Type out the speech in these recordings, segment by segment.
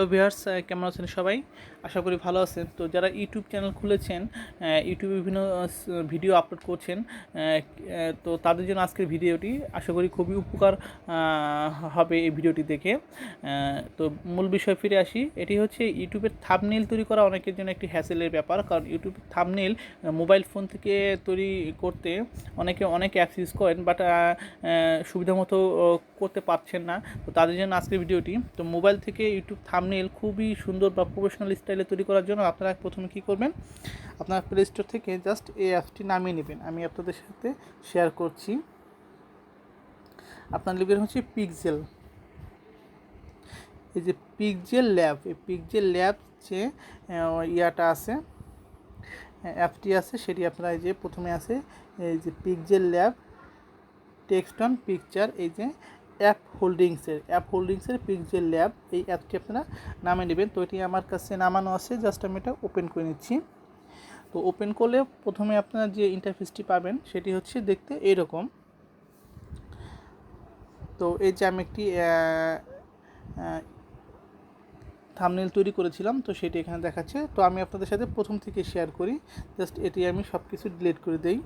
Hello viewers কেমন আছেন সবাই? আশা করি ভালো আছেন। তো যারা ইউটিউব চ্যানেল খুলেছেন ইউটিউবে বিভিন্ন ভিডিও আপলোড করছেন তো তাদের জন্য আজকের ভিডিওটি আশা করি খুবই উপকার হবে এই ভিডিওটি দেখে। তো মূল বিষয় ফিরে আসি। এটি হচ্ছে ইউটিউবের থাবনেল তৈরি করা অনেকের জন্য একটি হ্যাসেলের ব্যাপার, কারণ ইউটিউবের থাবনেল মোবাইল ফোন থেকে তৈরি করতে অনেকে অনেক অ্যাপস ইউজ করেন বাট সুবিধা মতো করতে পারছেন না। তো তাদের জন্য আজকের ভিডিওটি, তো মোবাইল থেকে ইউটিউব থামনেল খুবই সুন্দর বা প্রফেশনাল স্টাইলে তৈরি করার জন্য আপনারা প্রথমে কী করবেন? আপনার প্লে স্টোর থেকে জাস্ট এই অ্যাপটি নামিয়ে নেবেন। আমি আপনাদের সাথে শেয়ার করছি। আপনার লিখবেন হচ্ছে পিকজেল এই যে পিকজেল ল্যাব এই পিকজেল ল্যাব যে ইয়াটা আছে অ্যাপটি আছে, সেটি আপনারা এই যে প্রথমে আছে, এই যে Pixel Lab text on picture এই যে অ্যাপ হোল্ডিংসের অ্যাপ হোল্ডিংসের পিকজেল ল্যাব এই অ্যাপটি আপনারা নামে নেবেন। তো এটি আমার কাছে নামানো আছে জাস্ট আমি এটা ওপেন করে নিচ্ছি। তো ওপেন করলে প্রথমে আপনারা যে ইন্টারফেসটি পাবেন, সেটি হচ্ছে দেখতে এইরকম তো এই যে আমি একটি থামনেল তৈরি করেছিলাম, তো সেটি এখানে দেখাচ্ছে। তো আমি আপনাদের সাথে প্রথম থেকে শেয়ার করি জাস্ট এটি আমি সব কিছু ডিলিট করে দেই।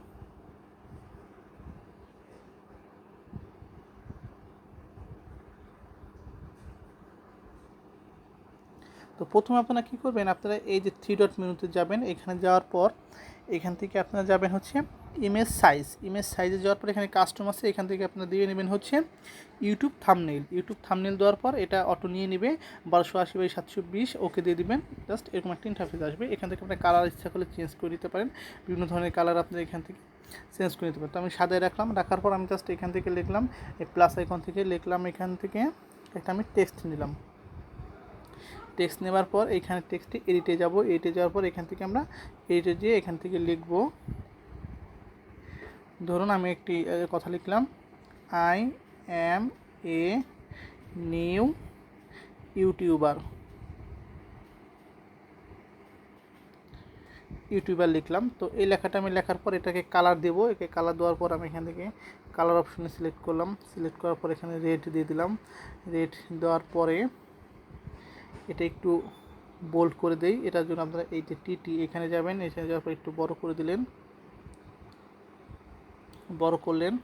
তো প্রথমে আপনারা কী করবেন, আপনারা এই যে থ্রি ডট মেনুতে যাবেন, এখানে যাওয়ার পর এখান থেকে আপনারা যাবেন হচ্ছে ইমেজ সাইজ ইমেজ সাইজে যাওয়ার পর এখানে কাস্টম আছে, এখান থেকে আপনারা দিয়ে নেবেন হচ্ছে ইউটিউব থামনেল ইউটিউব থামনেল দেওয়ার পর এটা অটো নিয়ে নেবে, বারোশো আশি বাই সাতশো বিশ, ওকে দিয়ে দিবেন জাস্ট এরকম একটা ইন্টারফেস আসবে, এখান থেকে আপনার কালার ইচ্ছা করলে চেঞ্জ করে দিতে পারেন, বিভিন্ন ধরনের কালার আপনারা এখান থেকে চেঞ্জ করে নিতে পারেন। তো আমি সাদায় রাখলাম, রাখার পর আমি জাস্ট এখান থেকে লিখলাম প্লাস আইকন থেকে লিখলাম, এখান থেকে একটা আমি টেক্সট নিলাম। টেক্সট নেওয়ার পর এখানে টেক্সটটি এডিটে যাব। এডিটে যাওয়ার পর এখান থেকে আমরা এডিটে যেয়ে এখান থেকে লিখব। ধরুন আমি একটি কথা লিখলাম। I am a new YouTuber YouTuber লিখলাম। তো এই লেখাটা আমি লেখার পর এটাকে কালার দেবো। একে কালার দেওয়ার পর আমি এখান থেকে কালার অপশনে সিলেক্ট করলাম। সিলেক্ট করার পর এখানে রেড দিয়ে দিলাম। রেড দেওয়ার পরে এটা একটু বোল্ড করে দেই। এটার জন্য আপনারা এই যে টিটি এখানে যাবেন, এখানে যাওয়ার পর একটু বড় করে দিলেন। বড় করলেন।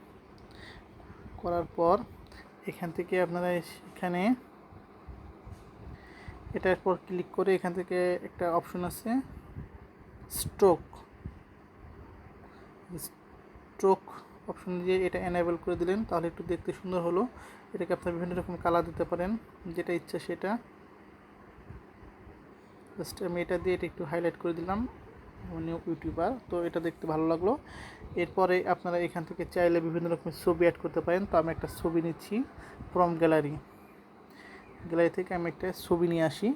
করার পর এখান থেকে আপনারা এখানে এটার পর ক্লিক করে এখান থেকে একটা অপশন আছে স্ট্রোক স্ট্রোক অপশন দিয়ে এটা এনেবল করে দিলেন, তাহলে একটু দেখতে সুন্দর হলো। এটাকে আপনারা বিভিন্ন রকম কালার দিতে পারেন, যেটা ইচ্ছা সেটা। জাস্ট আমি এটা দিয়ে এটা একটু হাইলাইট করে দিলাম নিউ ইউটিউবার তো এটা দেখতে ভালো লাগল। এরপরে আপনারা এখান থেকে চাইলে বিভিন্ন রকমের ছবি অ্যাড করতে পারেন, তো আমি একটা ছবি নিচ্ছি ফ্রম গ্যালারি গ্যালারি থেকে আমি একটা ছবি নিয়ে আসি।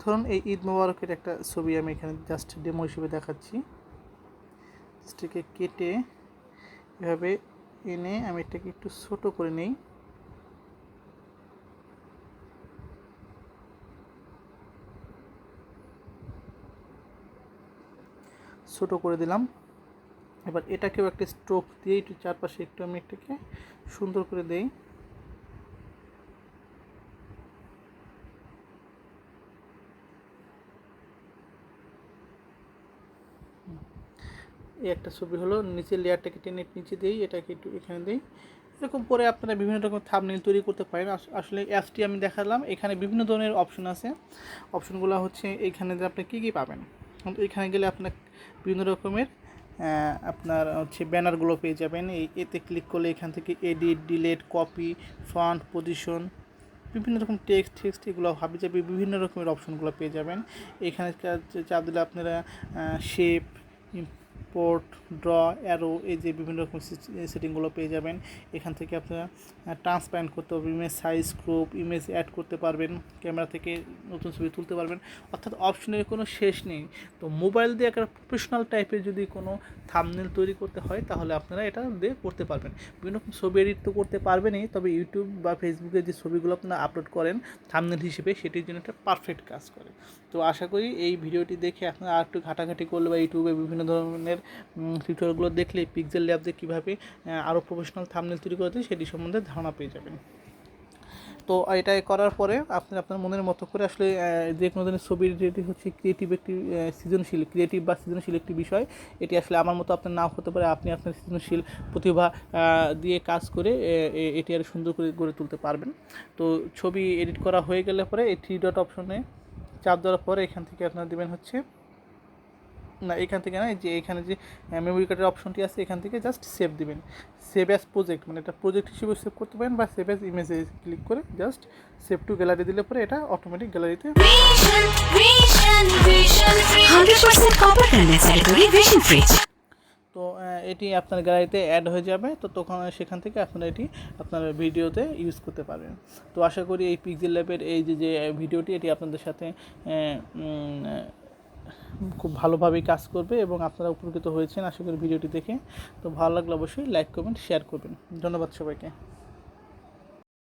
ধরুন এই ঈদ মোবারকের একটা ছবি আমি এখানে জাস্ট ডেমো হিসেবে দেখাচ্ছি। এটাকে কেটে এভাবে এনে আমি এটাকে একটু ছোট করে নেই। ছোট করে দিলাম। এবার এটাকেও একটা স্ট্রোক দিয়ে একটু চারপাশে একটু আমি এটাকে সুন্দর করে দেই। এই একটা ছবি হলো নিচের লেয়ারটাকে টেনে নিচে দিই, এটাকে একটু এখানে দিই। এরকম করে আপনারা বিভিন্ন রকম থামনেল তৈরি করতে পারেন। আস- আসলে অ্যাপসটি আমি দেখালাম, এখানে বিভিন্ন ধরনের অপশন আছে। অপশনগুলো হচ্ছে এইখানে আপনি কী কী পাবেন। এখানে গেলে আপনার বিভিন্ন রকমের আপনার হচ্ছে ব্যানারগুলো পেয়ে যাবেন। এই, এতে ক্লিক করলে এখান থেকে edit delete copy font position বিভিন্ন রকম টেক্সট টেক্সট এগুলো হাবি যাবে বিভিন্ন রকমের অপশনগুলো পেয়ে যাবেন। এখানে চাপ দিলে আপনারা শেপ পোর্ট ড্র অ্যারো এই যে বিভিন্ন রকম সেটিংগুলো পেয়ে যাবেন। এখান থেকে আপনারা ট্রান্সপ্যারেন্ট করতে পারবেন image size group image add করতে পারবেন ক্যামেরা থেকে নতুন ছবি তুলতে পারবেন। অর্থাৎ অপশনের কোনো শেষ নেই। তো মোবাইল দিয়ে একটা প্রফেশনাল টাইপের যদি কোনো থামনেল তৈরি করতে হয়, তাহলে আপনারা এটা দিয়ে করতে পারবেন। বিভিন্ন রকম ছবি এডিট তো করতে পারবেনই, তবে ইউটিউব বা ফেসবুকে যে ছবিগুলো আপনারা আপলোড করেন থামনেল হিসেবে সেটির জন্য একটা পারফেক্ট কাজ করে। তো আশা করি এই ভিডিওটি দেখে আপনারা আর একটু ঘাটাঘাটি করলে বা ইউটিউবে বিভিন্ন ধরনের টিউটোরিয়ালগুলো দেখলে পিক্সেল ল্যাব কীভাবে আরও প্রফেশনাল থামনেল তৈরি হয় সেটি সম্বন্ধে ধারণা পেয়ে যাবেন। তো এটা করার পরে আপনি, আপনার মনের মতো করে আসলে যে কোনো ধরনের ছবির যেটি হচ্ছে ক্রিয়েটিভ একটি সৃজনশীল ক্রিয়েটিভ বা সৃজনশীল একটি বিষয়, এটি আসলে আমার মতো আপনার নাও হতে পারে, আপনি আপনার সৃজনশীল প্রতিভা দিয়ে কাজ করে এটি আর সুন্দর করে গড়ে তুলতে পারবেন। তো ছবি এডিট করা হয়ে গেলে পরে এই থ্রি ডট অপশনে চাপ দেওয়ার পরে এখান থেকে আপনার দেবেন হচ্ছে এখান থেকে না যে এখানে যে মেমোরি কার্ডের অপশনটি আছে এখান থেকে জাস্ট সেভ দিবেন সেভ অ্যাজ প্রজেক্ট মানে এটা প্রজেক্ট হিসেবে সেভ করতে পারেন বা সেভ অ্যাজ ইমেজে ক্লিক করে জাস্ট সেভ টু গ্যালারি দিলে পরে এটা অটোমেটিক গ্যালারিতে Vision, vision, vision free. 100% copper condense category vision fridge. তো এটি আপনার গ্যালারিতে অ্যাড হয়ে যাবে তো তখন সেখান থেকে আপনারা এটি আপনার ভিডিওতে ইউজ করতে পারবেন তো আশা করি এই পিক্সেল ল্যাবের এই যে যে ভিডিওটি এটি আপনাদের সাথে খুব ভালোভাবেই কাজ করবে এবং আপনারা উপকৃত হয়েছেন আশা করি ভিডিওটি দেখে। তো ভালো লাগলে অবশ্যই লাইক কমেন্ট শেয়ার করবেন। ধন্যবাদ সবাইকে।